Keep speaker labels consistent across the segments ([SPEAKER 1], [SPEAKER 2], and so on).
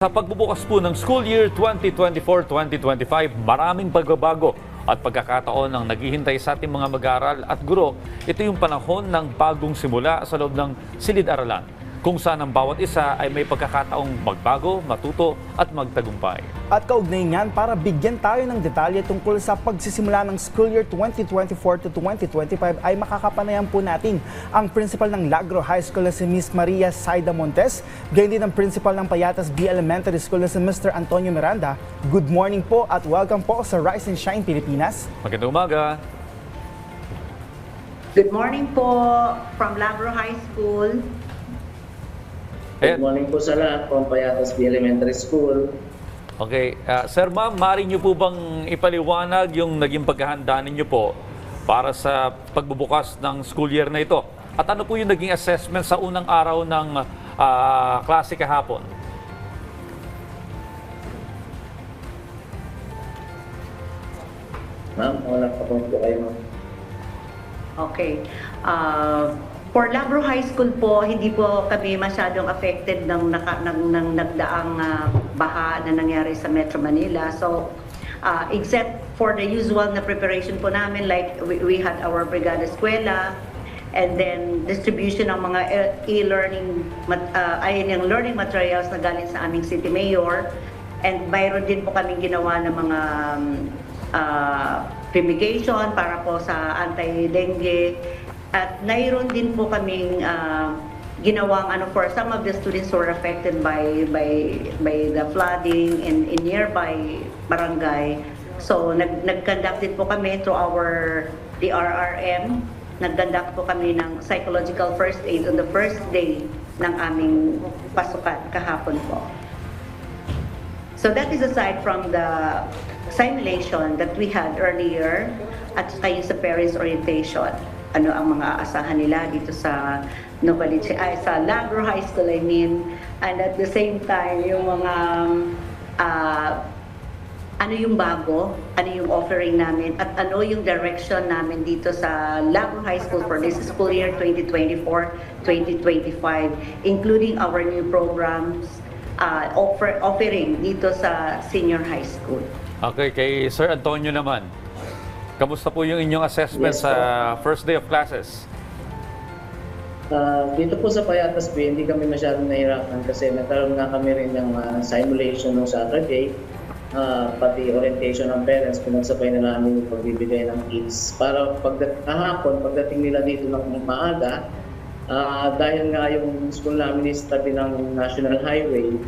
[SPEAKER 1] Sa pagbubukas po ng school year 2024-2025, maraming pagbabago at pagkakataon ang naghihintay sa ating mga mag-aaral at guro. Ito yung panahon ng bagong simula sa loob ng silid-aralan, kung saan ang bawat isa ay may pagkakataong magbago, matuto at magtagumpay.
[SPEAKER 2] At kaugnay niyan para bigyan tayo ng detalye tungkol sa pagsisimula ng school year 2024 to 2025 ay makakapanayan po natin ang principal ng Lagro High School na si Miss Maria Saida Montes, gayon din ang principal ng Payatas B Elementary School na si Mr. Antonio Miranda. Good morning po at welcome po sa Rise and Shine Pilipinas.
[SPEAKER 1] Magandang umaga.
[SPEAKER 3] Good morning po from Labro High School.
[SPEAKER 1] Ayan.
[SPEAKER 4] Good morning po sa lahat from Payatas B Elementary School.
[SPEAKER 1] Okay, ah, Sir Ma'am, maaari niyo po bang ipaliwanag yung naging paghahanda ninyo po para sa pagbubukas ng school year na ito? At ano po yung naging assessment sa unang araw ng ah, klase kahapon?
[SPEAKER 4] Ma'am, wala pa po po kayo ma'am.
[SPEAKER 3] Okay. Uh, for Labro High School po, hindi po kami masyadong affected ng, naka, ng, ng nagdaang ah, baha na nangyari sa Metro Manila. So, uh, except for the usual na preparation po namin, like we, we had our Brigada Eskwela, and then distribution ng mga e- e-learning, uh, ayun yung learning materials na galing sa aming city mayor. And mayroon din po kaming ginawa ng mga um, uh, fumigation para po sa anti-dengue. At mayroon din po kaming uh, ginawang ano for some of the students who were affected by by by the flooding in, in nearby barangay. So nag nag-conduct din po kami through our DRRM. Nag-conduct po kami ng psychological first aid on the first day ng aming pasukan kahapon po. So that is aside from the simulation that we had earlier at saka sa parents orientation. Ano ang mga asahan nila dito sa Novaliche, ay sa Lagro High School I mean. And at the same time, yung mga ah, ano yung bago, ano yung offering namin, at ano yung direction namin dito sa Lagro High School for this school year 2024-2025, including our new programs, uh, offer, offering dito sa senior high school.
[SPEAKER 1] Okay, kay Sir Antonio naman. Kamusta po yung inyong assessment
[SPEAKER 4] Yes,
[SPEAKER 1] sa first day of classes?
[SPEAKER 4] Ah, dito po sa Payatas B, hindi kami masyadong nahirapan kasi nagkaroon nga kami rin ng ah, simulation ng Saturday, Ah, pati orientation ng parents, pinagsabay na namin yung pagbibigay ng kits. Para pagdat kahapon, pagdating nila dito ng maaga, ah, dahil nga yung school namin is tabi ng National Highway,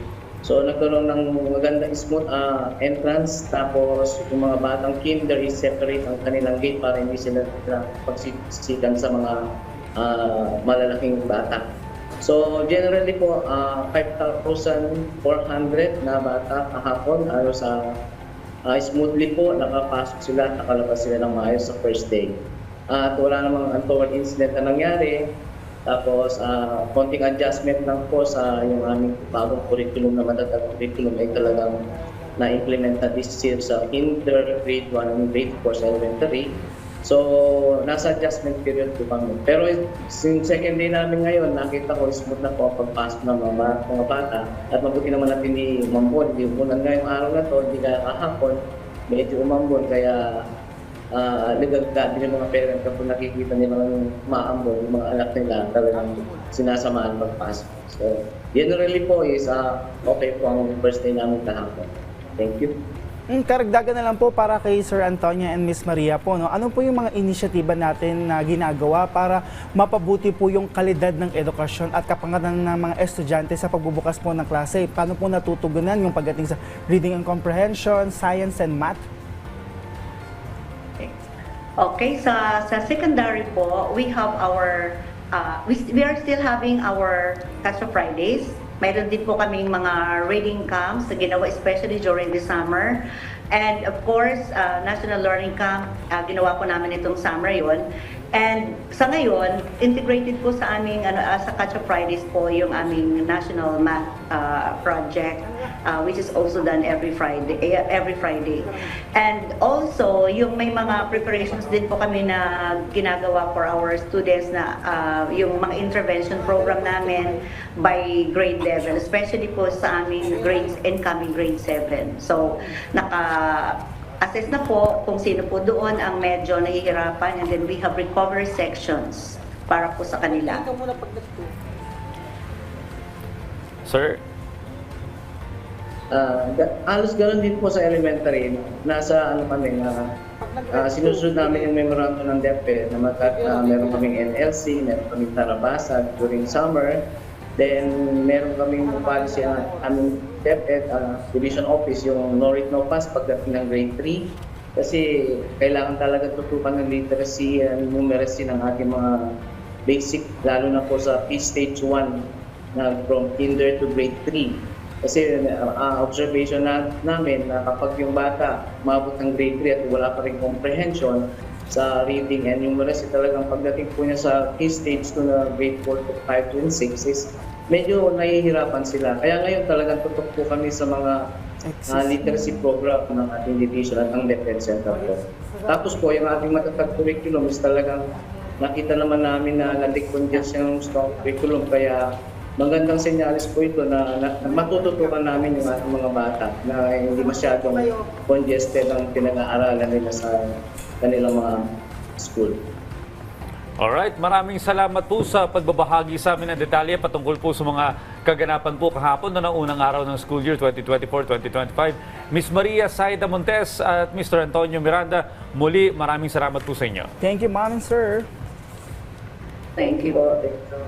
[SPEAKER 4] So nagkaroon ng magandang smooth ah, entrance tapos yung mga batang kinder is separate ang kanilang gate para hindi sila pagsisikan sa mga ah, malalaking bata. So generally po ah, 5,400 na bata kahapon ano sa ah, smoothly po nakapasok sila at nakalabas sila ng maayos sa first day. At wala namang untoward incident na nangyari. Tapos, ah, konting adjustment lang po sa yung aming bagong curriculum na matatag curriculum ay talagang na-implement na this year sa kinder, grade 1, and grade 4 sa elementary. So, nasa adjustment period po kami. Pero since second day namin ngayon, nakita ko smooth na po ang pagpasok ng mga, mga bata. At mabuti naman natin ni Mambon, hindi umulan ngayong araw na to, hindi kaya kahapon, medyo umambon, kaya uh, nagagda din yung mga parent kapag nakikita nila yung maambon, yung mga anak nila talagang sinasamaan pagpasok. So, generally po is uh, okay po ang first day namin kahapon. Thank you.
[SPEAKER 2] Mm, karagdagan na lang po para kay Sir Antonio and Miss Maria po. No? Ano po yung mga inisyatiba natin na ginagawa para mapabuti po yung kalidad ng edukasyon at kapangatan ng mga estudyante sa pagbubukas po ng klase? Paano po natutugunan yung pagdating sa reading and comprehension, science and math?
[SPEAKER 3] Okay, sa sa secondary po, we have our uh, we, we are still having our Castro Fridays. Mayroon din po kaming mga reading camps na ginawa especially during the summer. And of course, uh, National Learning Camp, uh, ginawa po namin itong summer yon. And sa ngayon, integrated po sa aming ano ah, sa Up Fridays po yung aming national math ah, project ah, which is also done every Friday eh, every Friday. And also yung may mga preparations din po kami na ginagawa for our students na ah, yung mga intervention program namin by grade level especially po sa aming grades incoming grade 7. So naka assess na po kung sino po doon ang medyo nahihirapan and then we have recovery sections para po sa kanila.
[SPEAKER 1] Sir,
[SPEAKER 4] Ah, ga- halos ganoon din po sa elementary. Nasa ano kami na ah, sinusunod namin yung memorandum ng DepEd na magka, ah, meron kaming NLC, meron kaming tarabasa during summer. Then meron kaming policy ang aming DepEd ah, Division Office yung no read no pass pagdating ng grade 3 kasi kailangan talaga tutukan ng literacy and numeracy ng ating mga basic lalo na po sa P-Stage 1 na from kinder to grade 3. Kasi uh, uh, observation na, namin na kapag yung bata mabot ng grade 3 at wala pa rin comprehension sa reading and numeracy talagang pagdating po niya sa key stage 2 na grade 4 to 5 to 6 is medyo nahihirapan sila. Kaya ngayon talagang tutok po kami sa mga uh, literacy program ng ating division at ang DepEd Center po. Tapos po, yung ating matatag curriculum is talagang nakita naman namin na na-decongest yung strong curriculum kaya magandang senyales po ito na, na, na matututukan namin yung ating mga bata na hindi masyadong congested ang pinag-aaralan nila sa kanilang mga school.
[SPEAKER 1] Alright, maraming salamat po sa pagbabahagi sa amin ng detalye patungkol po sa mga kaganapan po kahapon na unang araw ng school year 2024-2025. Miss Maria Saida Montes at Mr. Antonio Miranda, muli maraming salamat po sa inyo.
[SPEAKER 2] Thank you, ma'am and sir.
[SPEAKER 3] Thank you.
[SPEAKER 4] So,